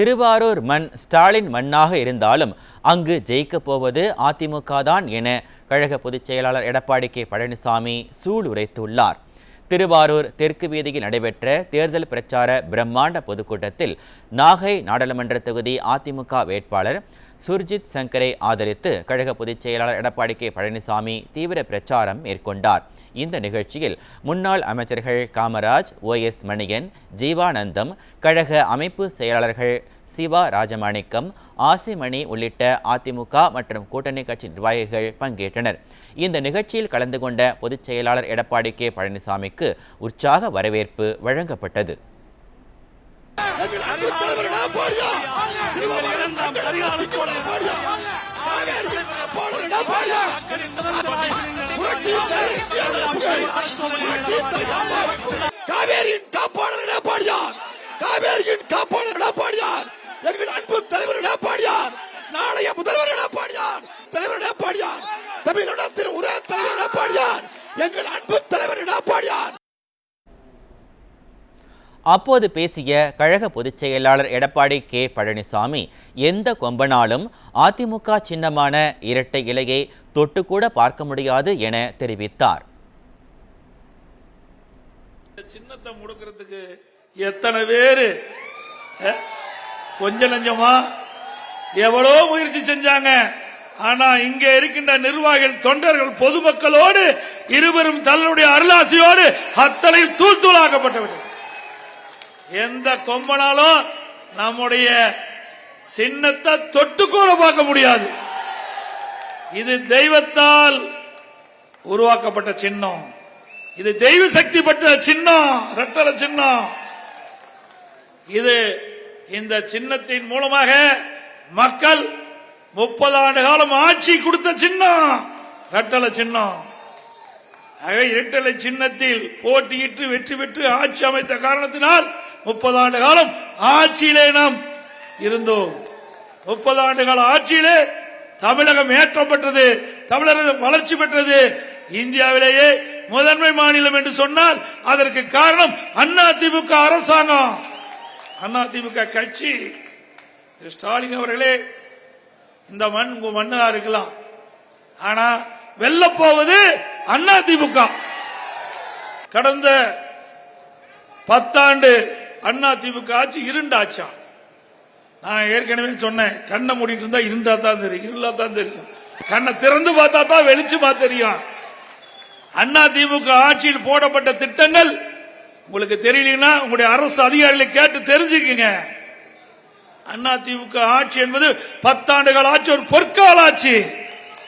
திருவாரூர் மண் ஸ்டாலின் மண்ணாக இருந்தாலும் அங்கு ஜெயிக்கப் போவது அதிமுக தான் என கழக பொதுச் செயலாளர் எடப்பாடி கே. பழனிசாமி சூளுரைத்துள்ளார் திருவாரூர் தெற்கு வீதியில் நடைபெற்ற தேர்தல் பிரச்சார பிரம்மாண்ட பொதுக்கூட்டத்தில் நாகை நாடாளுமன்ற தொகுதி அதிமுக வேட்பாளர் சுர்ஜித் சங்கரை ஆதரித்து கழக பொதுச் செயலாளர் எடப்பாடி கே. பழனிசாமி தீவிர பிரச்சாரம் மேற்கொண்டார். இந்த நிகழ்ச்சியில் முன்னாள் அமைச்சர்கள் காமராஜ் ஓ எஸ் மணியன் ஜீவானந்தம் கழக அமைப்பு செயலாளர்கள் சிவா ராஜமாணிக்கம் ஆசிமணி உள்ளிட்ட அதிமுக மற்றும் கூட்டணி கட்சி நிர்வாகிகள் பங்கேற்றனர் இந்த நிகழ்ச்சியில் கலந்து கொண்ட பொதுச் செயலாளர் எடப்பாடி கே பழனிசாமிக்கு உற்சாக வரவேற்பு வழங்கப்பட்டது புரட்சி காவேரியின் காப்பாளர் எடப்பாடியார். காவேரியின் காப்பாளர் எடப்பாடியார். எங்கள் அன்பு தலைவர் எடப்பாடியார். நாளைய முதல்வர் எடப்பாடியார். தலைவர் எடப்பாடியார். தமிழகத்தின் ஒரே தலைவர் எடப்பாடியார். எங்கள் அன்பு தலைவர் எடப்பாடியார். அப்போது பேசிய கழக பொதுச் செயலாளர் எடப்பாடி கே. பழனிசாமி எந்த கொம்பனாலும் அதிமுக சின்னமான இரட்டை இலையை தொட்டுக்கூட பார்க்க முடியாது என தெரிவித்தார். சின்னத்தை முடுக்கிறதுக்கு எத்தனை பேரு? கொஞ்சம் கொஞ்ச நஞ்சமா? எவ்வளோ முயற்சி செஞ்சாங்க? ஆனா இங்க இருக்கின்ற நிர்வாகிகள் தொண்டர்கள் பொதுமக்களோடு இருவரும் தன்னுடைய அருளாசியோடு அத்தனை தூள் தூளாக்கப்பட்டுவிட்டது எந்த கொம்பனாலும் நம்முடைய சின்னத்தை தொட்டுக்கூட பார்க்க முடியாது. இது தெய்வத்தால் உருவாக்கப்பட்ட சின்னம். இது தெய்வ சக்தி பட்ட சின்னம் ரெட்டல சின்னம். இது இந்த சின்னத்தின் மூலமாக மக்கள் முப்பது ஆண்டு காலம் ஆட்சி கொடுத்த சின்னம் ரெட்டல சின்னம். ஆக இரட்டலை சின்னத்தில் போட்டியிட்டு வெற்றி பெற்று ஆட்சி அமைத்த காரணத்தினால் முப்பது ஆண்டு காலம் ஆட்சியிலே நாம் இருந்தோம். முப்பது ஆண்டு கால ஆட்சியிலே தமிழகம் ஏற்றம் பெற்றது தமிழகம் வளர்ச்சி பெற்றது. இந்தியாவிலேயே முதன்மை மாநிலம் என்று சொன்னால் அதற்கு காரணம் அண்ணா திமுக அரசாங்கம். அண்ணா திமுக கட்சி ஸ்டாலின் அவர்களே இந்த மண் உங்க மண்ணா இருக்கலாம். ஆனா வெல்ல போவது அண்ணா திமுக கடந்த பத்தாண்டு அண்ணா திமுக ஆட்சி இருண்டாச்சாம் நான் ஏற்கனவே சொன்னேன் கண்ணை மூடிட்டு இருந்தா இருண்டா தான் தெரியும் இருளா தான் தெரியும். கண்ணை திறந்து பார்த்தா தான் வெளிச்சமா தெரியும். அண்ணா திமுக ஆட்சியில் போடப்பட்ட திட்டங்கள் உங்களுக்கு தெரியலன்னா உங்களுடைய அரசு அதிகாரிகளை கேட்டு தெரிஞ்சுக்குங்க. அண்ணா திமுக ஆட்சி என்பது பத்தாண்டுகள் ஆட்சி ஒரு பொற்கால ஆட்சி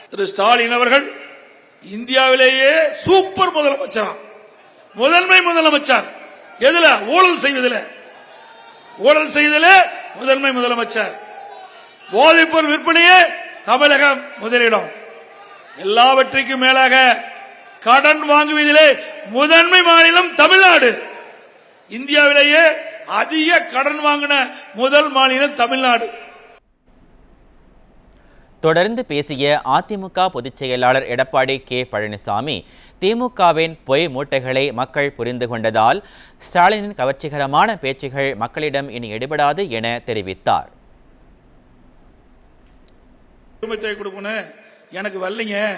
திரு ஸ்டாலின் அவர்கள் இந்தியாவிலேயே சூப்பர் முதலமைச்சராம். முதன்மை முதலமைச்சர். எதுல? ஊழல் செய்வதில் ஊழல் செய்வதில் முதன்மை முதலமைச்சர். போதைப்பொருள் விற்பனையே தமிழகம் முதலிடம். எல்லாவற்றிற்கும் மேலாக கடன் வாங்குவதிலே முதன்மை மாநிலம் தமிழ்நாடு. இந்தியாவிலேயே அதிக கடன் வாங்கின முதல் மாநிலம் தமிழ்நாடு. தொடர்ந்து பேசிய அதிமுக பொதுச் செயலாளர் எடப்பாடி கே. பழனிசாமி திமுகவின் பொய் மூட்டைகளை மக்கள் புரிந்து கொண்டதால் ஸ்டாலினின் கவர்ச்சிகரமான பேச்சுகள் மக்களிடம் இனி எடுபடாது என தெரிவித்தார். குடும்பத்தை கொடுக்கணும். எனக்கு வரலைங்க.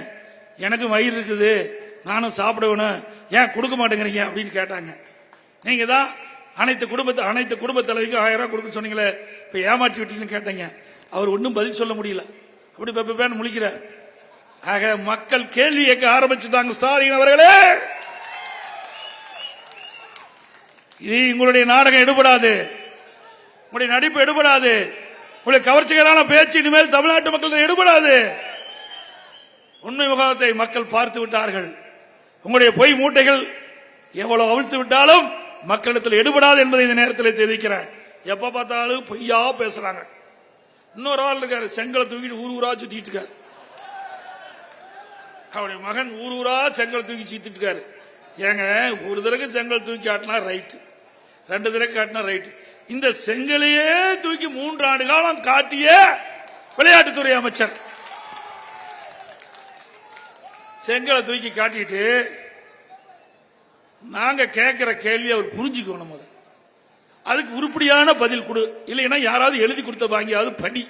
எனக்கு வயிறு இருக்குது. நானும் சாப்பிடணும் ஏன் கொடுக்க மாட்டேங்கிறீங்க அப்படின்னு கேட்டாங்க. நீங்க தான் அனைத்து குடும்பத்தை அனைத்து குடும்ப தலைவிக்கும் ஆயிரம் ரூபாய் கொடுக்க சொன்னீங்களே இப்ப ஏமாற்றி விட்டீங்கன்னு கேட்டீங்க. அவர் ஒன்றும் பதில் சொல்ல முடியல. அப்படி பேன்னு முழிக்கிறார். ஆக மக்கள் கேள்வி கேட்க ஆரம்பிச்சுட்டாங்க ஸ்டாலின் அவர்களே! இனி உங்களுடைய நாடகம் எடுபடாது. உங்களுடைய நடிப்பு எடுபடாது. உங்களுடைய கவர்ச்சிகரான பேச்சு இனிமேல் தமிழ்நாட்டு மக்கள் எடுபடாது. உண்மை முகத்தை மக்கள் பார்த்து விட்டார்கள். உங்களுடைய பொய் மூட்டைகள் எவ்வளவு அவிழ்த்து விட்டாலும் மக்களிடத்தில் எடுபடாது என்பதை இந்த நேரத்தில் தெரிவிக்கிறேன். எப்ப பார்த்தாலும் பொய்யா பேசுறாங்க. இன்னொரு ஆள் இருக்காரு செங்கலை தூக்கிட்டு ஊர் ஊரா சுத்திட்டு இருக்காரு. அவருடைய மகன் ஊர் ஊரா செங்கல் தூக்கி சுத்திட்டு இருக்காரு. ஏங்க ஒரு தடவை செங்கல் தூக்கி ஆட்டினா ரைட்டு ரெண்டு தடவை காட்டினா ரைட்டு இந்த செங்கலையே தூக்கி மூன்று ஆண்டு காலம் காட்டிய விளையாட்டுத்துறை அமைச்சர். செங்கலை தூக்கி காட்டிட்டு நாங்க கேட்கிற கேள்வி அவர் புரிஞ்சுக்கணும் முத அதுக்கு உருப்படியான பதில் கொடு. இல்லைன்னா யாராவது எழுதி கொடுத்த வாங்கியாவது படி.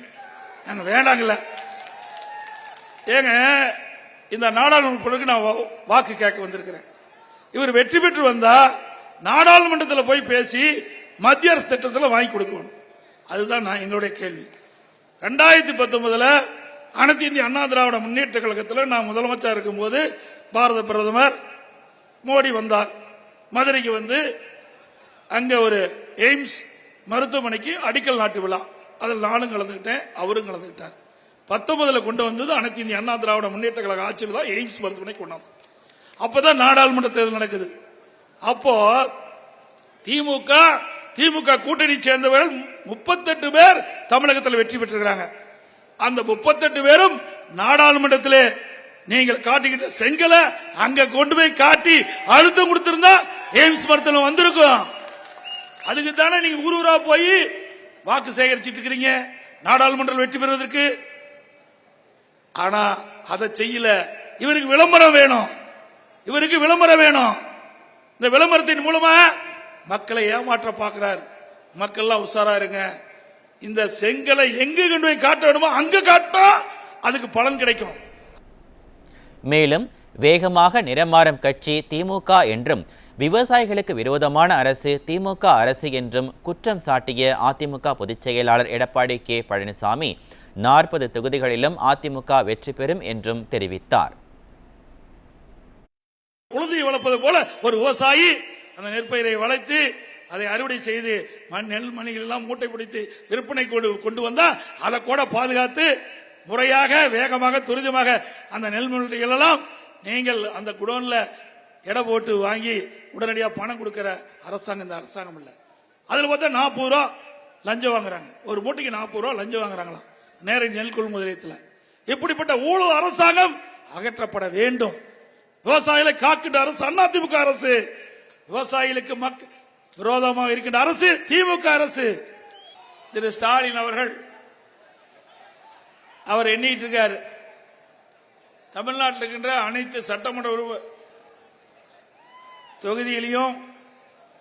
நாங்க வேண்டாங்கல்ல. ஏங்க இந்த நாடாளுமன்றத்துக்கு நான் வா- வாக்கு கேட்க வந்திருக்கிறேன். இவர் வெற்றி பெற்று வந்தா நாடாளுமன்றத்தில் போய் பேசி மத்திய அரசு திட்டத்தில் வாங்கி கொடுக்கணும். அதுதான் நான் என்னுடைய கேள்வி. ரெண்டாயிரத்தி பத்தொன்பதுல அனைத்து இந்திய அண்ணா திராவிட முன்னேற்ற கழகத்தில் நான் முதலமைச்சர் இருக்கும்போது பாரத பிரதமர் மோடி வந்தார். மதுரைக்கு வந்து அங்கே ஒரு எய்ம்ஸ் மருத்துவமனைக்கு அடிக்கல் நாட்டு விழா. அதில் நானும் கலந்துக்கிட்டேன் அவரும் கலந்துக்கிட்டார் பத்தொன்பதுல கொண்டு வந்தது அனைத்து இந்திய அண்ணா திராவிட முன்னேற்ற கழக ஆட்சியில் தான் எய்ம்ஸ் மருத்துவமனை கொண்டாந்தோம் அப்பதான் நாடாளுமன்ற தேர்தல் நடக்குது. அப்போ திமுக திமுக கூட்டணி சேர்ந்தவர்கள் முப்பத்தெட்டு பேர் தமிழகத்தில் வெற்றி பெற்றிருக்கிறாங்க. அந்த முப்பத்தெட்டு பேரும் நாடாளுமன்றத்திலே நீங்கள் காட்டிக்கிட்ட செங்கலை அங்க கொண்டு போய் காட்டி அழுத்தம் கொடுத்திருந்தா எய்ம்ஸ் மருத்துவம் வந்திருக்கும். அதுக்கு தானே நீங்க ஊர் ஊரா போய் வாக்கு சேகரிச்சுட்டு இருக்கிறீங்க. நாடாளுமன்றம் வெற்றி பெறுவதற்கு. ஆனா அதை செய்யல. இவருக்கு விளம்பரம் வேணும். இவருக்கு விளம்பரம் வேணும். இந்த விளம்பரத்தின் மூலமா மக்களை ஏமாற்ற பார்க்கிறார். மக்கள்லாம் உஷாரா இருங்க. இந்த செங்கலை எங்க கொண்டு போய் காட்ட வேணுமோ அங்க காட்டா அதுக்கு பலன் கிடைக்கும். மேலும் வேகமாக நிறமாறும் கட்சி திமுக என்றும் விவசாயிகளுக்கு விரோதமான அரசு திமுக அரசு என்றும் குற்றம் சாட்டிய அதிமுக பொதுச் செயலாளர் எடப்பாடி கே. பழனிசாமி நாற்பது தொகுதிகளிலும் அதிமுக வெற்றி பெறும் என்றும் தெரிவித்தார். உளுந்தை வளர்ப்பது போல ஒரு விவசாயி அந்த நெற்பயிரை வளைத்து அதை அறுவடை செய்து மண் நெல் மணிகள் எல்லாம் மூட்டை பிடித்து விற்பனை கொண்டு கொண்டு வந்தா அதை கூட பாதுகாத்து முறையாக வேகமாக துரிதமாக அந்த நெல் மூட்டைகள் எல்லாம் நீங்கள் அந்த குடோன்ல எடை போட்டு வாங்கி உடனடியாக பணம் கொடுக்கிற அரசாங்கம் இந்த அரசாங்கம் இல்லை. அதில் பார்த்தா நாற்பது ரூபா லஞ்சம் வாங்குறாங்க. ஒரு மூட்டைக்கு நாற்பது ரூபா லஞ்சம் வாங்குறாங்களாம் நேர நெல் கொள்முதலத்தில் இப்படிப்பட்ட ஊழல் அரசாங்கம் அகற்றப்பட வேண்டும். விவசாயிகளை காக்கின்ற அரசு அதிமுக அரசு. விவசாயிகளுக்கு மக்கள் விரோதமாக இருக்கின்ற அரசு திமுக அரசு. திரு ஸ்டாலின் அவர்கள் அவர் எண்ணிட்டு இருக்கார். தமிழ்நாட்டில் இருக்கின்ற அனைத்து சட்டமன்ற உறுப்பு தொகுதியிலையும்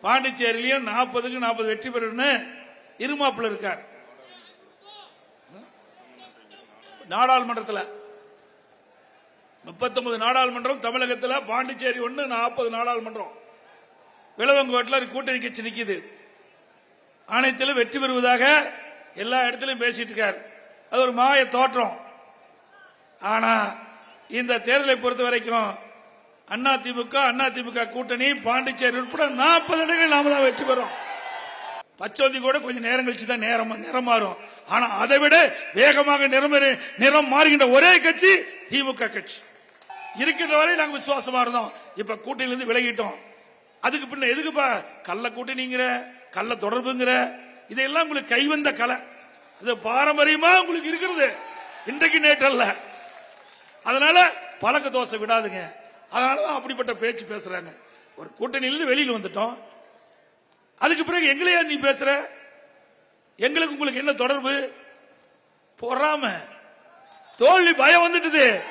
பாண்டிச்சேரியிலையும் நாற்பதுக்கு நாற்பது வெற்றி பெறும்னு இருமாப்பில் இருக்கார். நாடாளுமன்றத்தில் முப்பத்தொன்பது நாடாளுமன்றம் தமிழகத்தில் பாண்டிச்சேரி ஒன்று நாற்பது நாடாளுமன்றம். விளவங்கோட்டில் கூட்டணி கட்சி நிற்கிது அனைத்திலும் வெற்றி பெறுவதாக எல்லா இடத்திலும் பேசிட்டு இருக்கார். அது ஒரு மாய தோற்றம். ஆனா இந்த தேர்தலை பொறுத்த வரைக்கும் அண்ணா திமுக அண்ணா திமுக கூட்டணி பாண்டிச்சேரி உட்பட நாற்பது இடங்கள் நாம தான் வெற்றி பெறும். பச்சோந்தி கூட கொஞ்சம் நேரம் கழிச்சு தான் நேரம் நிறம் மாறும். ஆனா அதை விட வேகமாக நிறம் நிறம் மாறுகின்ற ஒரே கட்சி திமுக கட்சி. இருக்கின்ற வரை நாங்கள் விசுவாசமா இருந்தோம். இப்ப கூட்டணியிலிருந்து விலகிட்டோம். அதுக்கு பின்ன எதுக்குப்பா கள்ள கூட்டணிங்கிற கள்ள தொடர்புங்கிற? இதெல்லாம் உங்களுக்கு கைவந்த கலை. இது பாரம்பரியமா உங்களுக்கு இருக்கிறது. இன்றைக்கு நேற்றல்ல அதனால பழக்க தோசை விடாதுங்க. அதனாலதான் அப்படிப்பட்ட பேச்சு பேசுறாங்க. ஒரு கூட்டணியிலிருந்து வெளியில் வந்துட்டோம். அதுக்கு பிறகு எங்களையா நீ பேசுற? எங்களுக்கு உங்களுக்கு என்ன தொடர்பு? பொறாம. தோல்வி பயம் வந்துட்டுது.